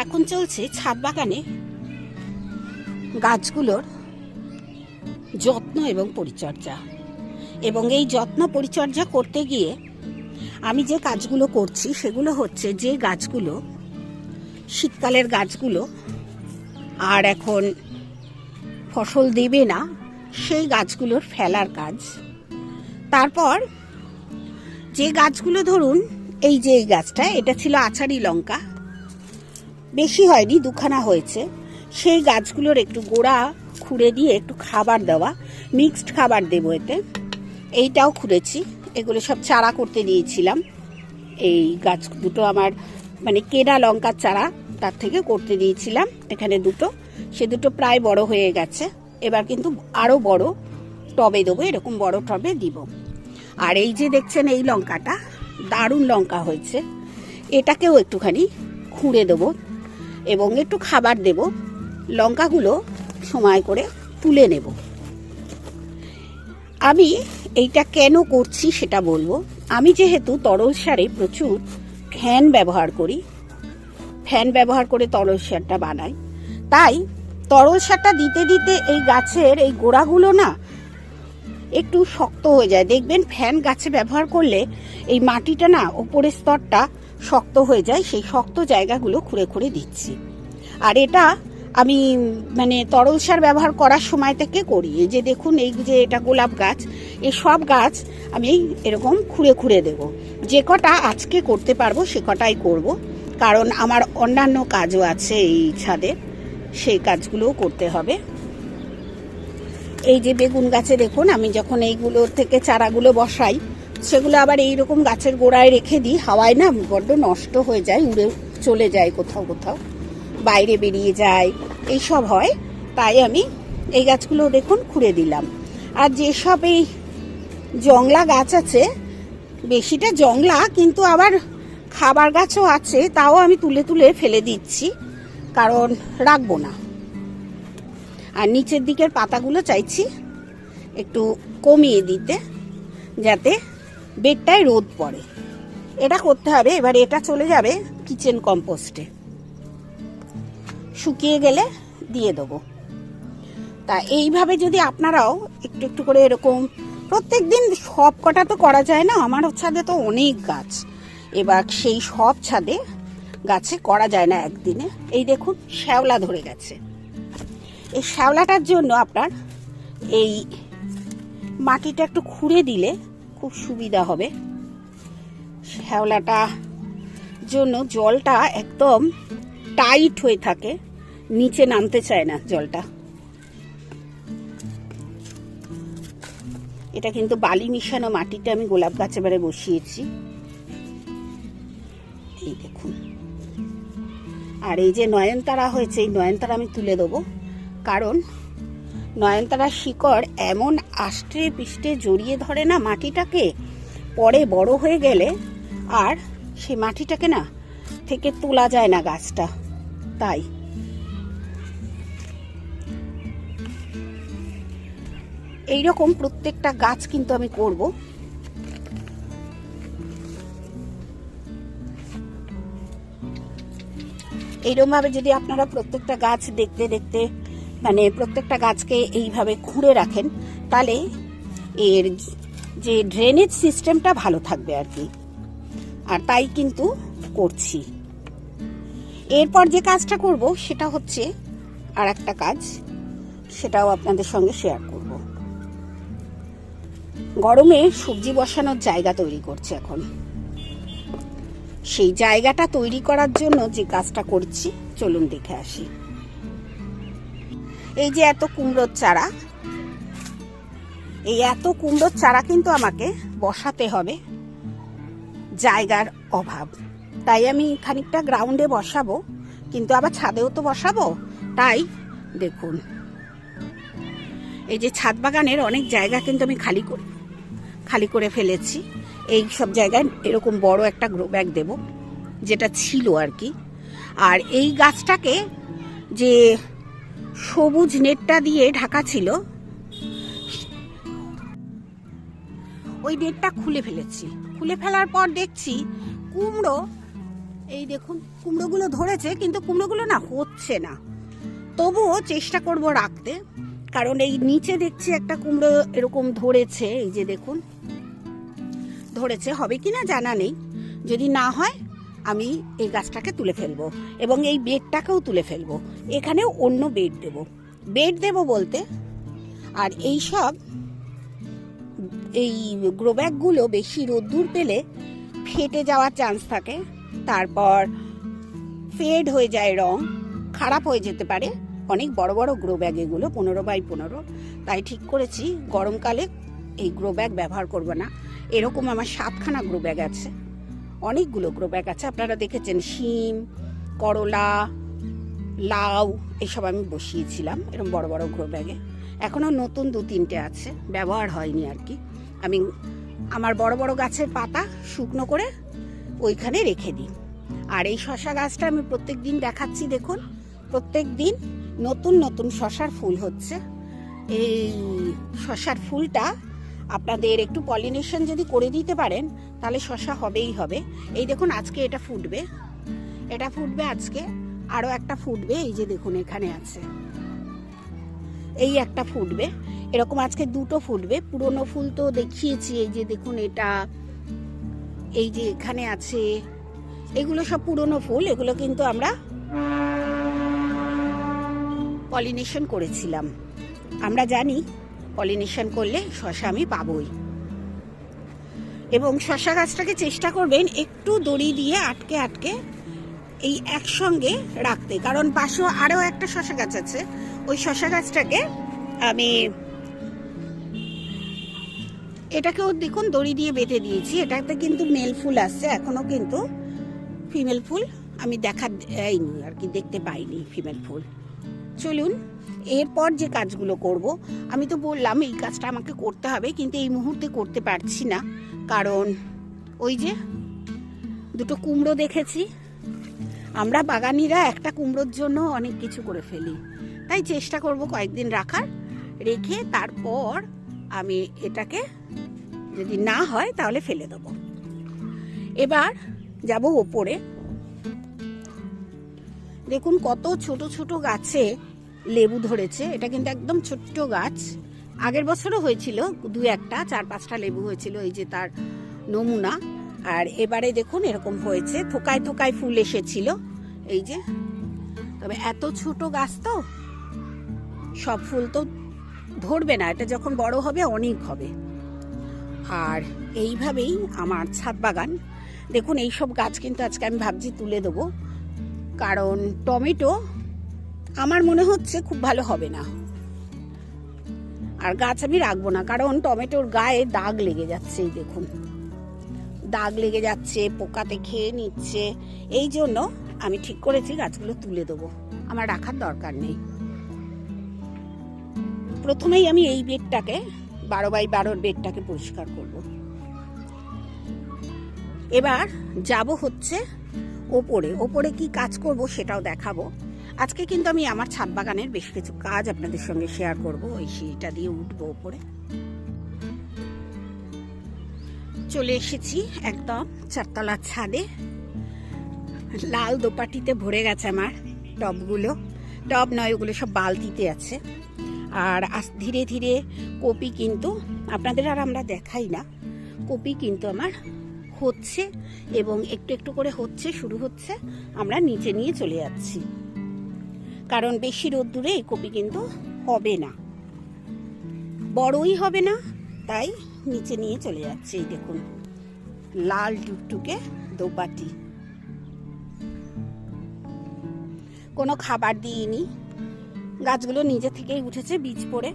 এখন চলছে ছাদ বাগানে। গাছগুলোর যত্ন এবং পরিচর্যা। এবং এই যত্ন পরিচর্যা করতে গিয়ে আমি যে কাজগুলো করছি, সেগুলো হচ্ছে যে গাছগুলো, শীতকালের গাছগুলো, আর এখন ফসল দেবে না, সেই গাছগুলোর ফেলার কাজ। তারপর যে গাছগুলো ধরুন, এই যে এই গাছটা, এটা ছিল আচারি লঙ্কা। বেশি হয়নি, দুখানা হয়েছে। সেই গাছগুলোর একটু গোড়া খুঁড়ে দিয়ে একটু খাবার দেওয়া, মিক্সড খাবার দেবো এতে। এইটাও খুঁড়েছি, এগুলো সব চারা করতে দিয়েছিলাম। এই গাছ দুটো আমার মানে কেনা লঙ্কার চারা তার থেকে করতে দিয়েছিলাম, এখানে দুটো। সে দুটো প্রায় বড় হয়ে গেছে, এবার কিন্তু আরও বড় টবে দেবো, এরকম বড় টবে দিব। আর এই যে দেখছেন এই লঙ্কাটা, দারুণ লঙ্কা হয়েছে। এটাকেও একটুখানি খুঁড়ে দেবো এবং একটু খাবার দেব। লঙ্কাগুলো সময় করে তুলে নেব। আমি এইটা কেন করছি সেটা বলব। আমি যেহেতু তরল সারে প্রচুর ফ্যান ব্যবহার করি। ফ্যান ব্যবহার করে তরল সারটা বানাই। তাই তরল সারটা দিতে দিতে এই গাছের এই গোড়াগুলো না একটু শক্ত হয়ে যায়। দেখবেন ফ্যান গাছে ব্যবহার করলে এই মাটিটা না ওপরের স্তরটা শক্ত হয়ে যায়, সেই শক্ত জায়গাগুলো খুঁড়ে খুঁড়ে দিচ্ছি। আর এটা আমি মানে তরল সার ব্যবহার করার সময় থেকে করি। এই যে দেখুন, এই যে এটা গোলাপ গাছ, এই সব গাছ আমি এরকম খুঁড়ে খুঁড়ে দেব। যে কটা আজকে করতে পারব, সে কটাই করব। কারণ আমার অন্যান্য কাজও আছে এই ছাদে, সেই কাজগুলোও করতে হবে। এই যে বেগুন গাছে দেখুন, আমি যখন এইগুলোর থেকে চারাগুলো বসাই সেগুলো আবার এইরকম গাছের গোড়ায় রেখে দিই। হাওয়ায় না বড্ড নষ্ট হয়ে যায়, উড়ে চলে যায় কোথাও কোথাও, বাইরে বেরিয়ে যায়, এইসব হয়। তাই আমি এই গাছগুলো দেখুন খুঁড়ে দিলাম। আর যেসব এই জংলা গাছ আছে, বেশিটা জংলা, কিন্তু আবার খাবার গাছও আছে, তাও আমি তুলে তুলে ফেলে দিচ্ছি, কারণ রাখব না। আর নিচের দিকের পাতাগুলো চাইছি একটু কমিয়ে দিতে, যাতে বেডটায় রোদ পড়ে। এটা করতে হবে, এবার এটা চলে যাবে কিচেন কম্পোস্টে। শুকিয়ে গেলে দিয়ে দেবো। তা এইভাবে যদি আপনারাও একটু একটু করে এরকম, প্রত্যেক দিন সব কটা তো করা যায় না, আমার ছাদে তো অনেক গাছ। এবার সেই সব ছাদে গাছে করা যায় না একদিনে। এই দেখুন, শ্যাওলা ধরে গেছে। এই শ্যাওলাটার জন্য আপনার এই মাটিটা একটু খুঁড়ে দিলে খুব সুবিধা হবে। শ্যাওলাটা জন্য জলটা একদম টাইট হয়ে থাকে, নিচে নামতে চায় না জলটা। এটা কিন্তু বালি মিশানো মাটিতে আমি গোলাপ গাছ এবারে বসিয়েছি। এই দেখুন। আর এই যে নয়নতারা হয়েছে, এই নয়নতারা আমি তুলে দেবো। কারণ নয়নতারার শিকড় এমন আষ্টে পিষ্টে জড়িয়ে ধরে না মাটিটাকে? পরে বড় হয়ে গেলে আর সেই মাটিটাকে না থেকে তোলা যায় না গাছটা। তাই। এইরকম প্রত্যেকটা গাছ কিন্তু আমি করব। এইরকম ভাবে যদি আপনারা প্রত্যেকটা গাছ দেখতে দেখতে মানে প্রত্যেকটা গাছকে এইভাবে খুঁড়ে রাখেন, তাহলে এর যে ড্রেনেজ সিস্টেমটা ভালো থাকবে আর কি। আর তাই কিন্তু করছি। এরপর যে কাজটা করব সেটা হচ্ছে আর একটা কাজ, সেটাও আপনাদের সঙ্গে শেয়ার করব। গরমে সবজি বসানোর জায়গা তৈরি করছে এখন। সেই জায়গাটা তৈরি করার জন্য যে কাজটা করছি, চলুন দেখে আসি। এই যে এত কুমড়োর চারা, এই এত কুমড়োর চারা কিন্তু আমাকে বসাতে হবে জায়গার অভাব। তাই আমি খানিকটা গ্রাউন্ডে বসাবো, কিন্তু আবার ছাদেও তো বসাবো। তাই দেখুন, এই যে ছাদ বাগানের অনেক জায়গা কিন্তু আমি খালি করি, খালি করে ফেলেছি। এই সব জায়গায় এরকম বড় একটা গ্রো ব্যাগ দেবো, যেটা ছিল আর কি। আর এই গাছটাকে যে সবুজ নেটটা দিয়ে ঢাকা ছিল। ওই নেটটা খুলে ফেলেছি। খুলে ফেলার পর দেখছি কুমড়ো, এই দেখুন, কুমড়োগুলো ধরেছে, কিন্তু কুমড়োগুলো না হচ্ছে না। তবুও চেষ্টা করব রাখতে, কারণ এই নিচে দেখছি একটা কুমড়ো এরকম ধরেছে, এই যে দেখুন, ধরেছে, হবে কি না জানা নেই। যদি না হয় আমি এই গাছটাকে তুলে ফেলব এবং এই বেডটাকেও তুলে ফেলব। এখানেও অন্য বেড দেব। বেড দেব বলতে, আর এই সব, এই গ্রোব্যাগগুলো বেশি রোদ্দুর পেলে ফেটে যাওয়ার চান্স থাকে। তারপর ফেড হয়ে যায় রং, খারাপ হয়ে যেতে পারে। অনেক বড় বড় গ্রো ব্যাগ এগুলো, পনেরো বাই পনেরো। তাই ঠিক করেছি, গরমকালে এই গ্রো ব্যাগ ব্যবহার করব না। এরকম আমার সাতখানা গ্রো ব্যাগ আছে। অনেকগুলো গ্রো ব্যাগ আছে। আপনারা দেখেছেন শিম, করলা, লাউ, এসব আমি বসিয়েছিলাম এরকম বড় বড় গ্রো ব্যাগে এখনও নতুন দু তিনটে আছে, ব্যবহার হয়নি আর কি। আমি আমার বড় বড় গাছের পাতা শুকনো করে ওইখানে রেখে দিই। আর এই শশা গাছটা আমি প্রত্যেক দিন দেখাচ্ছি, দেখুন। প্রত্যেক দিন নতুন নতুন শশার ফুল হচ্ছে। এই শশার ফুলটা আপনাদের একটু পলিনেশন যদি করে দিতে পারেন, তাহলে শশা হবেই হবে। এই দেখুন, আজকে এটা ফুটবে। এটা ফুটবে আজকে। আরও একটা ফুটবে, এই যে দেখুন, এখানে আছে। এই একটা ফুটবে। এরকম আজকে দুটো ফুটবে। পুরনো ফুল তো দেখিয়েছি, এই যে দেখুন এটা। এই যে এখানে আছে। এগুলো সব পুরনো ফুল, এগুলো কিন্তু আমরা পলিনেশন করেছিলাম। আমরা জানি পলিনেশন করলে শশা আমি পাবই। এবং শশা গাছটাকে চেষ্টা করবেন একটু দড়ি দিয়ে আটকে আটকে এই একসঙ্গে রাখতে। কারণ পাশেও আরও একটা শশা গাছ আছে। ওই শশা গাছটাকে আমি এটাকেও দেখুন দড়ি দিয়ে বেঁধে দিয়েছি। এটাতে কিন্তু মেল ফুল আসছে এখনও কিন্তু ফিমেল ফুল আমি দেখা দেয়নি আর কি, দেখতে পাইনি ফিমেল ফুল। চলুন, এরপর যে কাজগুলো করব, আমি তো বললাম এই কাজটা আমাকে করতে হবে, কিন্তু এই মুহূর্তে করতে পারছি না। কারণ ওই যে দুটো কুমড়ো দেখেছি। আমরা বাগানিরা একটা কুমড়োর জন্য অনেক কিছু করে ফেলি। তাই চেষ্টা করব কয়েকদিন রাখার, রেখে তারপর আমি এটাকে যদি না হয় তাহলে ফেলে দেব। এবার যাব ওপরে। দেখুন কত ছোট ছোট গাছে লেবু ধরেছে, এটা কিন্তু একদম ছোট্ট গাছ। আগের বছরও হয়েছিল, দু একটা, চার পাঁচটা লেবু হয়েছিল, এই যে তার নমুনা। আর এবারে দেখুন, এরকম হয়েছে, থোকায় থোকায় ফুল এসেছিল, এই যে। তবে এত ছোট গাছ তো, সব ফুল তো ধরবে না, এটা যখন বড় হবে, অনেক হবে। আর এইভাবেই আমার ছাদ বাগান। দেখুন, এইসব গাছ কিন্তু আজকে আমি ভাবছি তুলে দেবো। কারণ টমেটো আমার মনে হচ্ছে খুব ভালো হবে না। আর গাছ আমি রাখব না, কারণ টমেটোর গায়ে দাগ লেগে যাচ্ছে, এই দেখুন। দাগ লেগে যাচ্ছে, পোকাতে খেয়ে নিচ্ছে, এই জন্য আমি ঠিক করেছি গাছগুলো তুলে দেবো। আমার রাখার দরকার নেই। প্রথমেই আমি এই বেডটাকে, বারো বাই বারোর বেডটাকে পরিষ্কার করব। এবার যাব হচ্ছে ওপরে। ওপরে কি কাজ করব সেটাও দেখাবো। আজকে কিন্তু আমি আমার ছাদ বাগানের বেশ কিছু কাজ আপনাদের সঙ্গে শেয়ার করব। ওই সিঁড়িটা দিয়ে উঠবো ওপরে চলে এসেছি একদম চারতলার ছাদে। লাল দোপাটিতে ভরে গেছে আমার টবগুলো। টব নয়, ওগুলো সব বালতিতে আছে। আর ধীরে ধীরে কপি কিন্তু আপনাদের আর আমরা দেখাই না। কপি কিন্তু আমার হচ্ছে এবং একটু একটু করে হচ্ছে, শুরু হচ্ছে। আমরা নিচে নিয়ে চলে যাচ্ছি। কারণ বেশি রোদ্দুরে এই কপি কিন্তু হবে না। বড়ই হবে না, তাই নিচে নিয়ে চলে যাচ্ছে, এই দেখুন, লাল টুকটুকে দোপাটি। কোনো খাবার দিইনি, গাছগুলো নিজে থেকেই উঠেছে, বীজ পড়ে,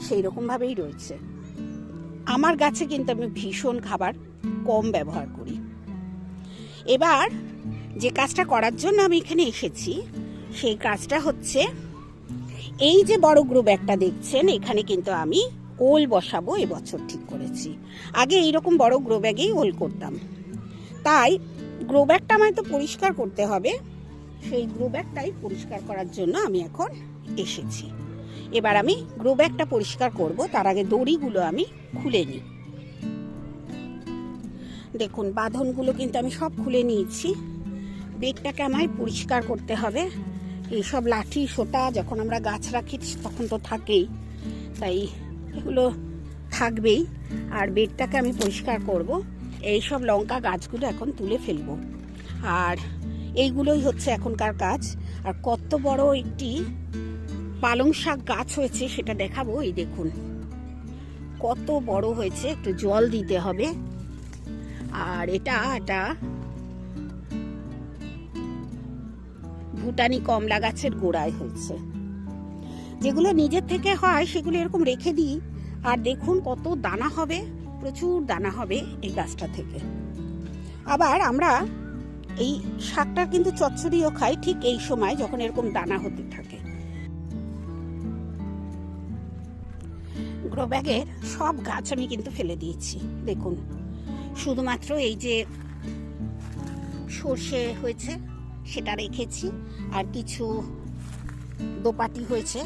সেই রকমভাবেই রয়েছে। আমার গাছে কিন্তু আমি ভীষণ খাবার কম ব্যবহার করি। এবার যে কাজটা করার জন্য আমি এখানে এসেছি সেই কাজটা হচ্ছে, এই যে বড় গ্রুপ একটা দেখছেন, এখানে কিন্তু আমি ওল বসাবো এবছর ঠিক করেছি। আগে এইরকম বড় গ্রো ব্যাগেই ওল করতাম। তাই গ্রো ব্যাগটা আমায় তো পরিষ্কার করতে হবে, সেই গ্রো ব্যাগটাই পরিষ্কার করার জন্য আমি এখন এসেছি। এবার আমি গ্রো ব্যাগটা পরিষ্কার করব, তার আগে দড়িগুলো আমি খুলে নিই। দেখুন, বাঁধনগুলো কিন্তু আমি সব খুলে নিয়েছি। বেগটাকে আমায় পরিষ্কার করতে হবে। এইসব লাঠি সোটা যখন আমরা গাছ রাখি তখন তো থাকেই। তাই এগুলো থাকবেই। আর বেডটাকে আমি পরিষ্কার করব। এই সব লঙ্কা গাছগুলো এখন তুলে ফেলব। আর এইগুলোই হচ্ছে এখনকার কাজ। আর কত বড় একটি পালং শাক গাছ হয়েছে সেটা দেখাবো, এই দেখুন। কত বড় হয়েছে, একটু জল দিতে হবে। আর এটা এটা ভুটানি কমলা গাছের গোড়ায় হয়েছে। যেগুলো নিজের থেকে হয়, সেগুলো এরকম রেখে দিই। আর দেখুন কত দানা হবে, প্রচুর দানা হবে এই গাছটা থেকে। আবার আমরা এই শাকটার কিন্তু চচ্চড়িও খাই ঠিক এই সময় যখন এরকম দানা হতে থাকে। গ্রো ব্যাগের সব গাছ আমি কিন্তু ফেলে দিয়েছি, দেখুন। শুধুমাত্র এই যে সর্ষে হয়েছে সেটা রেখেছি। আর কিছু দোপাটি হয়েছে।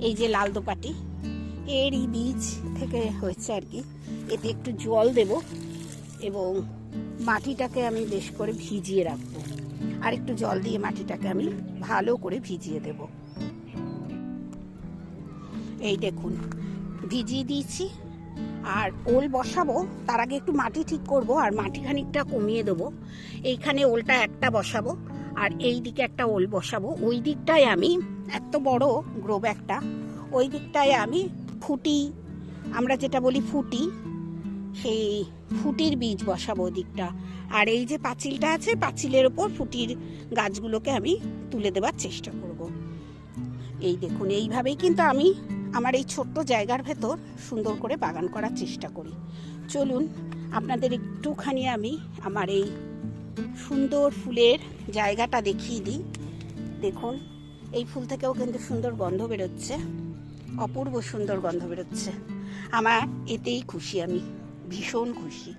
এই যে লাল দোপাটি, এরই বীজ থেকে হয়েছে আর কি। এতে একটু জল দেব এবং মাটিটাকে আমি বেশ করে ভিজিয়ে রাখব। আর একটু জল দিয়ে মাটিটাকে আমি ভালো করে ভিজিয়ে দেব। এই দেখুন, ভিজিয়ে দিয়েছি। আর ওল বসাবো, তার আগে একটু মাটি ঠিক করব, আর মাটি খানিকটা কমিয়ে দেবো। এইখানে ওলটা একটা বসাবো। আর এই দিকে একটা ওল বসাবো। ওই দিকটায় আমি এত বড় গ্রো ব্যাগটা ওই দিকটায় আমি ফুটি, আমরা যেটা বলি ফুটি, সেই ফুটির বীজ বসাবো ওই দিকটা। আর এই যে পাঁচিলটা আছে, পাঁচিলের ওপর ফুটির গাছগুলোকে আমি তুলে দেওয়ার চেষ্টা করব। এই দেখুন, এইভাবেই কিন্তু আমি আমার এই ছোট্ট জায়গার ভেতর সুন্দর করে বাগান করার চেষ্টা করি। চলুন, আপনাদের একটুখানি আমি আমার এই সুন্দর ফুলের জায়গাটা দেখিয়ে দিই। দেখুন, এই ফুল থেকেও কিন্তু সুন্দর গন্ধ বেরোচ্ছে। অপূর্ব সুন্দর গন্ধ বেরোচ্ছে। আমার এতেই খুশি আমি, ভীষণ খুশি।